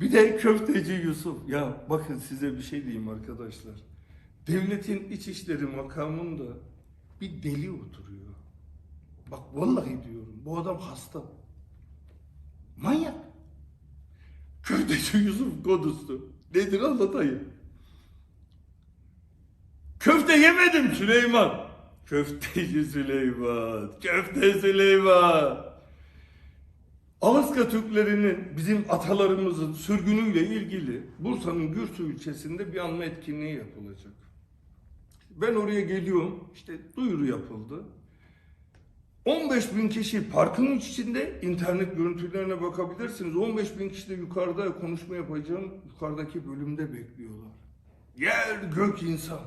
Bir de köfteci Yusuf. Ya bakın size bir şey diyeyim arkadaşlar. Devletin İçişleri makamında bir deli oturuyor. Bak vallahi diyorum bu adam hasta. Manyak. Köfteci Yusuf kodusu. Nedir anlatayım. Köfte yemedim Süleyman. Köfteci Süleyman. Köfte Süleyman. Alaska Türklerinin bizim atalarımızın sürgünüyle ilgili Bursa'nın Gürsu ilçesinde bir anma etkinliği yapılacak. Ben oraya geliyorum. işte duyuru yapıldı. 15 bin kişi parkın içinde internet görüntülerine bakabilirsiniz. 15 bin kişi de yukarıda konuşma yapacağım. Yukarıdaki bölümde bekliyorlar. Yer gök insan.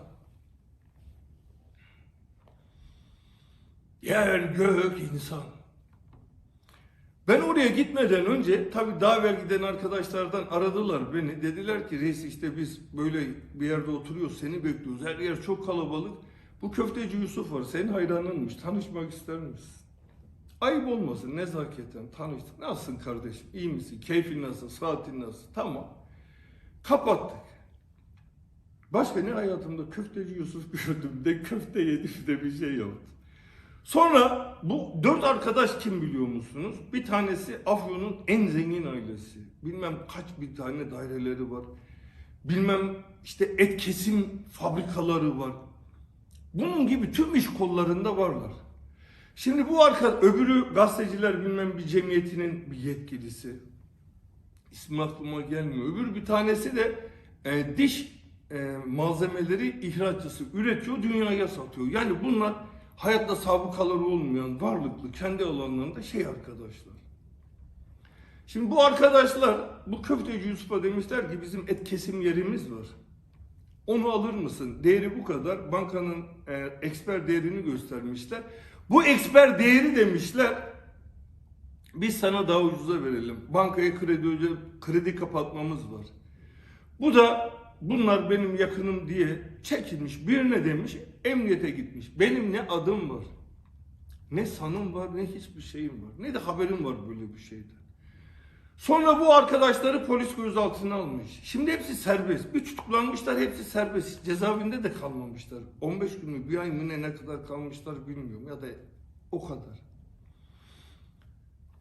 Yer gök insan. Ben oraya gitmeden önce tabii daha evvel giden arkadaşlardan aradılar beni. Dediler ki reis işte biz böyle bir yerde oturuyoruz seni bekliyoruz. Her yer çok kalabalık. Bu köfteci Yusuf var senin hayranınmış tanışmak ister misin? Ayıp olmasın nezaketen tanıştık. Nasılsın kardeşim iyi misin? Keyfin nasıl? Saatin nasıl? Tamam. Kapattık. Başka ne hayatımda köfteci Yusuf gördüm de köfte yedim de bir şey yaptım. Sonra bu dört arkadaş kim biliyor musunuz? Bir tanesi Afyon'un en zengin ailesi. Bilmem kaç bir tane daireleri var. Bilmem işte et kesim fabrikaları var. Bunun gibi tüm iş kollarında varlar. Şimdi bu arka öbürü gazeteciler bilmem bir cemiyetinin bir yetkilisi. İsmi aklıma gelmiyor. Öbür bir tanesi de e, diş e, malzemeleri ihracısı üretiyor, dünyaya satıyor. Yani bunlar hayatta sabıkaları olmayan, varlıklı, kendi alanlarında şey arkadaşlar. Şimdi bu arkadaşlar, bu köfteci Yusuf'a demişler ki bizim et kesim yerimiz var. Onu alır mısın? Değeri bu kadar. Bankanın e, eksper değerini göstermişler. Bu eksper değeri demişler. Biz sana daha ucuza verelim. Bankaya kredi öde, kredi kapatmamız var. Bu da bunlar benim yakınım diye çekilmiş. Birine demiş emniyete gitmiş. Benim ne adım var, ne sanım var, ne hiçbir şeyim var. Ne de haberim var böyle bir şeyden. Sonra bu arkadaşları polis gözaltına almış. Şimdi hepsi serbest. Bir tutuklanmışlar hepsi serbest. Cezaevinde de kalmamışlar. 15 gün mü bir ay mı ne ne kadar kalmışlar bilmiyorum ya da o kadar.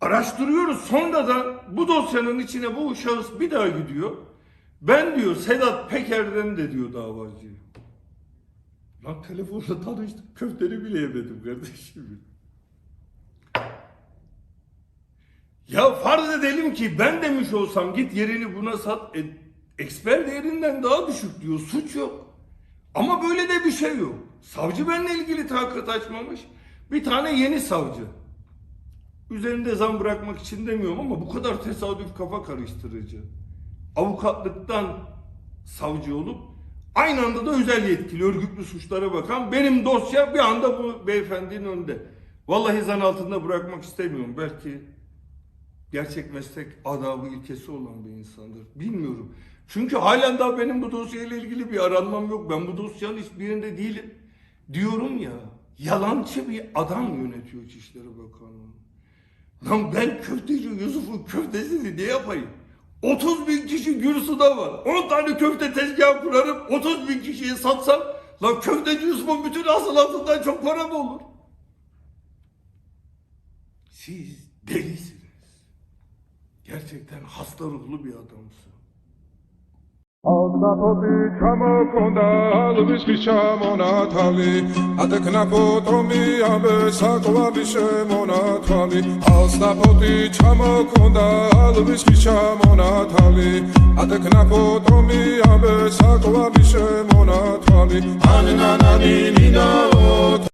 Araştırıyoruz. Sonra da bu dosyanın içine bu şahıs bir daha gidiyor. Ben diyor Sedat Peker'den de diyor davacı. Lan telefonla tanıştık. Köfteni bile yemedim kardeşim. Ya farz edelim ki ben demiş olsam git yerini buna sat. E, eksper değerinden daha düşük diyor. Suç yok. Ama böyle de bir şey yok. Savcı benimle ilgili tahakkuk açmamış. Bir tane yeni savcı. Üzerinde zam bırakmak için demiyorum ama bu kadar tesadüf kafa karıştırıcı. Avukatlıktan savcı olup aynı anda da özel yetkili örgütlü suçlara bakan benim dosya bir anda bu beyefendinin önünde. Vallahi zan altında bırakmak istemiyorum. Belki gerçek meslek adabı ilkesi olan bir insandır. Bilmiyorum. Çünkü halen daha benim bu dosyayla ilgili bir aranmam yok. Ben bu dosyanın hiçbirinde değilim. Diyorum ya, yalancı bir adam yönetiyor İçişleri Bakanlığı. Lan ben köfteci Yusuf'un köftesini ne yapayım? 30 bin kişi Gürsü'de var. 10 tane köfte tezgahı kurarım. 30 bin kişiye satsam lan köfteci Yusuf'un bütün hasılatından çok para mı olur? Siz delisiniz. Gerçekten hasta ruhlu bir adamsın. ალკნაფოტი ჩამოკონდა ალვის ჩამონათალი. ადეკნაფოტომი ამესაკვალი შემონათალი. ალსნაფოტი ჩამოკონდა ალვის ჩამონათალი. ადეკნაფოტომი ამესაკვალი შემონათალი. ანანანი ნინაო